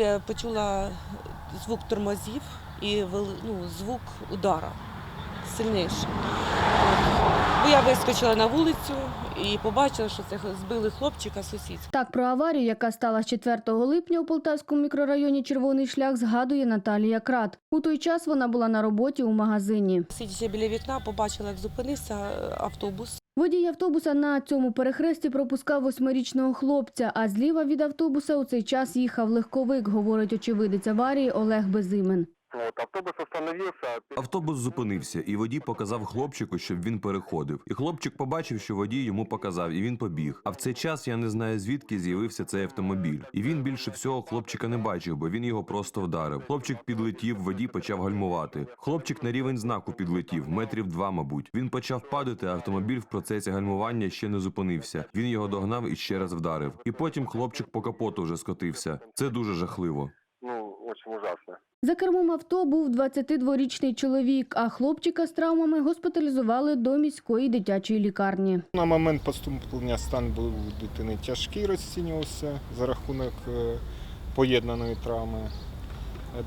Я почула звук тормозів і ну, звук удара сильніший. Бо я вискочила на вулицю і побачила, що це збили хлопчика сусідського. Так про аварію, яка стала 4 липня у Полтавському мікрорайоні Червоний шлях, згадує Наталія Крат. У той час вона була на роботі у магазині. Сидячи біля вікна, побачила, як зупинився е, автобус. Водій автобуса на цьому перехресті пропускав восьмирічного хлопця, а зліва від автобуса у цей час їхав легковик, говорить очевидець аварії Олег Безимен. Вот, автобус остановился. Автобус зупинився, і водій показав хлопчику, щоб він переходив. І хлопчик побачив, що водій йому показав, і він побіг. А в цей час я не знаю звідки з'явився цей автомобіль. І він більше всього хлопчика не бачив, бо він його просто вдарив. Хлопчик підлетів, водій почав гальмувати. Хлопчик на рівень знаку підлетів, метрів два, мабуть. Він почав падати, а автомобіль в процесі гальмування ще не зупинився. Він його догнав і ще раз вдарив. І потім хлопчик по капоту вже скотився. Це дуже жахливо. Ну, очень ужасно. За кермом авто був 22-річний чоловік, а хлопчика з травмами госпіталізували до міської дитячої лікарні. На момент поступлення стан був дитини тяжкий, розцінювався за рахунок е, поєднаної травми.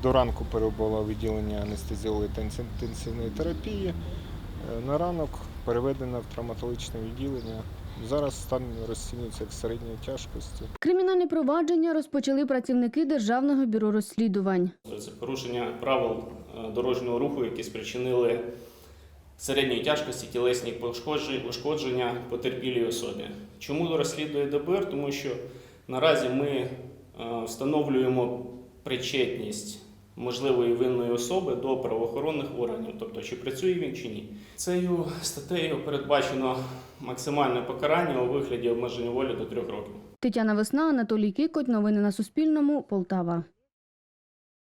До ранку перебуло відділення анестезіології та інтенсивної терапії. Е, На ранок переведено в травматологічне відділення. Зараз стан розцінюється як середньої тяжкості. Кримінальне провадження розпочали працівники Державного бюро розслідувань. Це порушення правил е, дорожнього руху, які спричинили середньої тяжкості тілесні ушкодження потерпілій особі. Чому розслідує ДБР? Тому що наразі ми е, встановлюємо причетність можливої винної особи до правоохоронних органів, тобто чи працює він чи ні. Цією статтею передбачено максимальне покарання у вигляді обмеження волі до трьох років. Тетяна Весна, Анатолій Кікоть. Новини на Суспільному. Полтава.